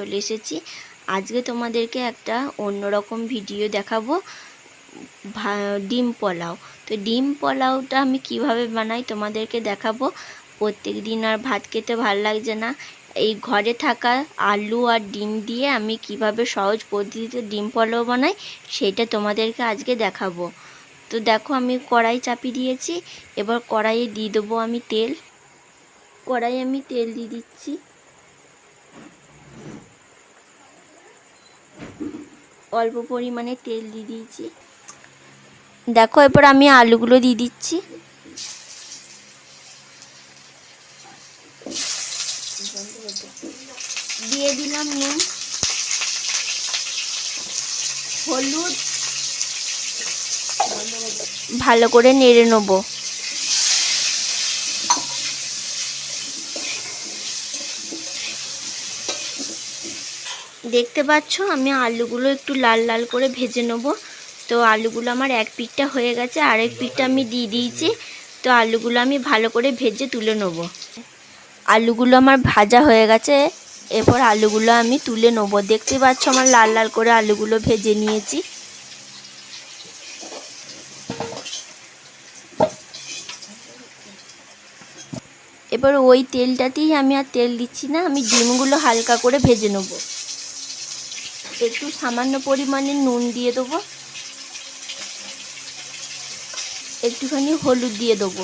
চলে এসেছি। আজকে তোমাদেরকে একটা অন্যরকম ভিডিও দেখাবো। ডিম পোলাও। তো ডিম পোলাওটা আমি কীভাবে বানাই তোমাদেরকে দেখাবো। প্রত্যেক দিন আর ভাত খেতে ভালো লাগছে না। এই ঘরে থাকা আলু আর ডিম দিয়ে আমি কীভাবে সহজ পদ্ধতিতে ডিম পোলাও বানাই সেটা তোমাদেরকে আজকে দেখাবো। তো দেখো আমি কড়াই চাপিয়ে দিয়েছি। এবার কড়াইয়ে দিয়ে দেবো আমি তেল। কড়াই আমি তেল দিয়ে দিচ্ছি। অল্প পরিমাণে তেল দিয়ে দিয়েছি। দেখো, এরপর আমি আলুগুলো দিয়ে দিচ্ছি। দিয়ে দিলাম নুন, হলুদ, ভালো করে নেড়ে নেব। দেখতে পাচ্ছ? আমি আলুগুলো একটু লাল লাল করে ভেজে নেব। তো আলুগুলো আমার এক পিঠটা হয়ে গেছে, আরেক পিঠটা আমি দিয়ে দিয়েছি। তো আলুগুলো আমি ভালো করে ভেজে তুলে নেব। আলুগুলো আমার ভাজা হয়ে গেছে। এরপর আলুগুলো আমি তুলে নেব। দেখতে পাচ্ছ আমার লাল লাল করে আলুগুলো ভেজে নিয়েছি। এবার ওই তেলটাতেই আমি আর তেল দিচ্ছি না, আমি ডিমগুলো হালকা করে ভেজে নেব। একটু সামান্য পরিমাণে নুন দিয়ে দেবো। একটুখানি হলুদ দিয়ে দেবো।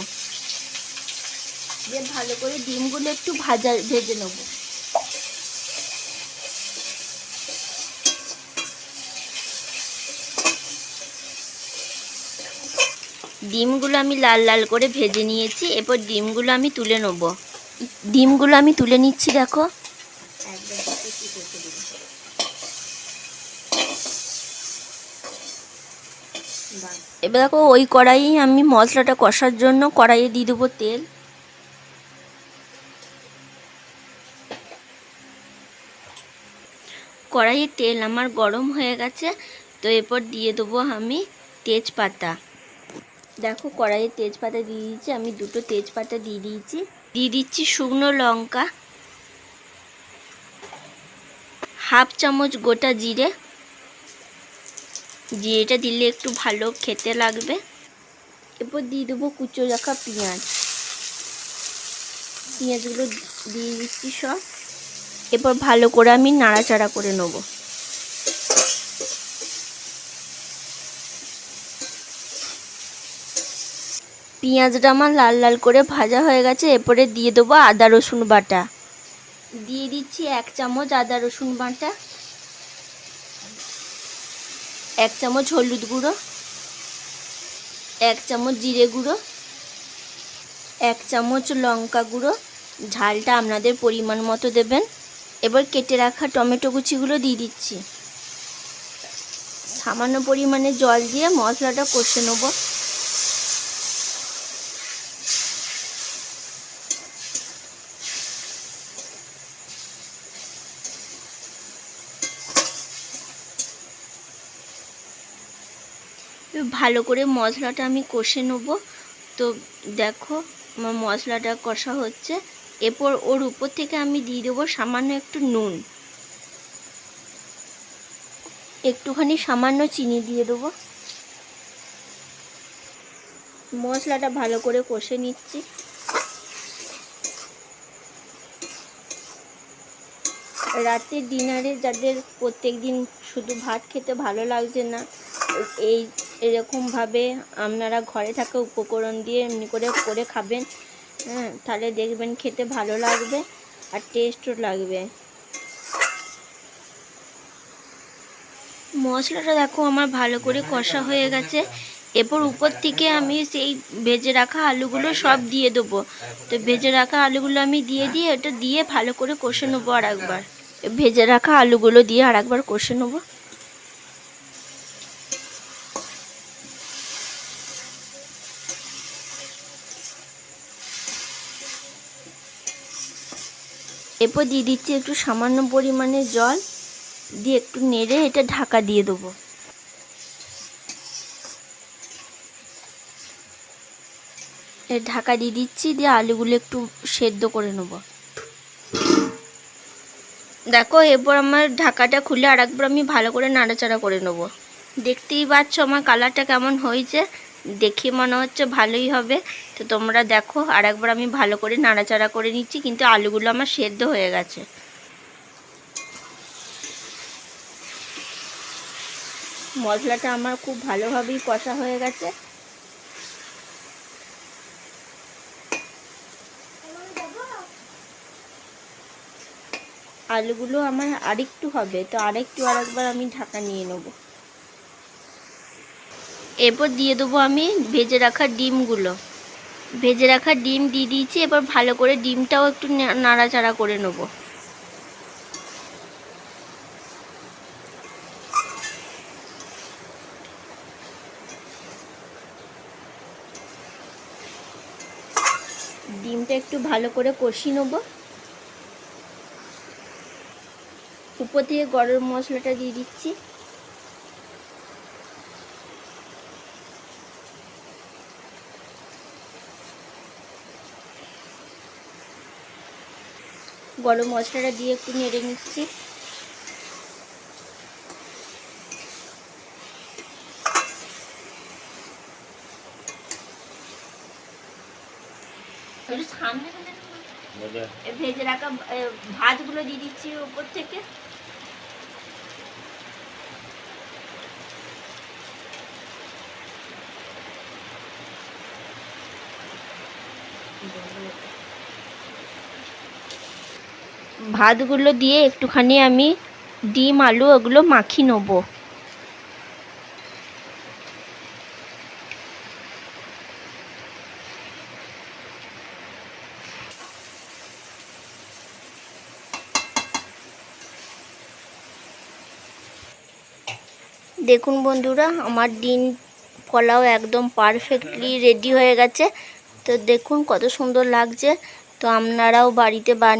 দিয়ে ভালো করে ডিমগুলো একটু ভাজা, ভেজে নেব। ডিমগুলো আমি লাল লাল করে ভেজে নিয়েছি। এরপর ডিমগুলো আমি তুলে নেব। ডিমগুলো আমি তুলে নিচ্ছি, দেখো। এবার দেখো ওই কড়াই আমি মশলাটা কষার জন্য কড়াইয়ে দিয়ে দেবো তেল। কড়াইয়ে তেল আমার গরম হয়ে গেছে, তো এরপর দিয়ে দেবো আমি তেজপাতা। দেখো কড়াইয়ে তেজপাতা দিয়ে দিয়েছি, আমি দুটো তেজপাতা দিয়ে দিয়েছি। দিয়ে দিচ্ছি শুকনো লঙ্কা, হাফ চামচ গোটা জিরে জিরেটা দিলে একটু ভালো খেতে লাগবে। এরপর দিয়ে দেবো কুচো রাখা পেঁয়াজ। পেঁয়াজগুলো দিয়ে দিচ্ছি সব। এরপর ভালো করে আমি নাড়াচাড়া করে নেব। পেঁয়াজটা আমার লাল লাল করে ভাজা হয়ে গেছে, এরপরে দিয়ে দেবো আদা রসুন বাটা। দিয়ে দিচ্ছি এক চামচ আদা রসুন বাটা। এক চামচ হলুদ গুঁড়ো, এক চামচ জিরে গুঁড়ো, এক চামচ লঙ্কা গুঁড়ো। ঝালটা আপনাদের পরিমাণ মতো দেবেন। এবার কেটে রাখা টমেটো কুচিগুলো দিয়ে দিচ্ছি। সামান্য পরিমাণে জল দিয়ে মশলাটা কষে নেব। ভালো করে মশলাটা আমি কষে নেব। তো দেখো, আমার মশলাটা কষা হচ্ছে। এরপর ওর উপর থেকে আমি দিয়ে দেবো সামান্য একটু নুন। একটুখানি সামান্য চিনি দিয়ে দেবো। মশলাটা ভালো করে কষে নিচ্ছি। রাতের ডিনারে যাদের প্রত্যেক দিন শুধু ভাত খেতে ভালো লাগছে না, এই এরকমভাবে আপনারা ঘরে থাকা উপকরণ দিয়ে এমনি করে করে খাবেন হ্যাঁ তাহলে দেখবেন খেতে ভালো লাগবে আর টেস্টও লাগবে। মশলাটা দেখো আমার ভালো করে কষা হয়ে গেছে, এরপর উপর থেকে আমি সেই ভেজে রাখা আলুগুলো সব দিয়ে দেবো। তো ভেজে রাখা আলুগুলো আমি দিয়ে দিয়ে ওটা দিয়ে ভালো করে কষে নেব আর একবার ভেজে রাখা আলুগুলো দিয়ে আর একবার কষে নেব। এরপর দিয়ে দিচ্ছি একটু সামান্য পরিমাণে জল। দিয়ে একটু নেড়ে এটা ঢাকা দিয়ে দেবো। ঢাকা দিয়ে দিচ্ছি, দিয়ে আলুগুলো একটু সেদ্ধ করে নেব। দেখো, এরপর আমার ঢাকাটা খুলে আর একবার আমি ভালো করে নাড়াচাড়া করে নেব। দেখতেই পাচ্ছ আমার কালারটা কেমন হয়েছে। দেখে মনে হচ্ছে ভালোই হবে। তো তোমরা দেখো আর একবার আমি ভালো করে নাড়াচাড়া করে নিচ্ছি, কিন্তু আলুগুলো আমার সেদ্ধ হয়ে গেছে। মশলাটা আমার খুব ভালোভাবেই কষা হয়ে গেছে। আলুগুলো আমার আরেকটু হবে, তো আরেকটু আরেকবার আমি ঢাকা নিয়ে নেব। এরপর দিয়ে দেবো আমি ভেজে রাখা ডিমগুলো। ভেজে রাখা ডিম দিয়ে দিয়েছি, এবার ভালো করে ডিমটাও একটু নাড়াচাড়া করে নেব। ডিমটা একটু ভালো করে কষি নেব। উপর থেকে গরম মশলাটা দিয়ে দিচ্ছি। গরম মশলাটা দিয়ে একটু নেড়ে নিচ্ছি। ভেজে রাখা ভাতগুলো দিয়ে দিচ্ছি উপর থেকে। ভাতগুলো দিয়ে একটুখানি আমি ডিম, আলু ওগুলো মাখি নেব। দেখুন বন্ধুরা, আমার ডিম পোলাও একদম পারফেক্টলি রেডি হয়ে গেছে। তো দেখুন কত সুন্দর লাগছে। তো আপনারাও বাড়িতে বানিয়ে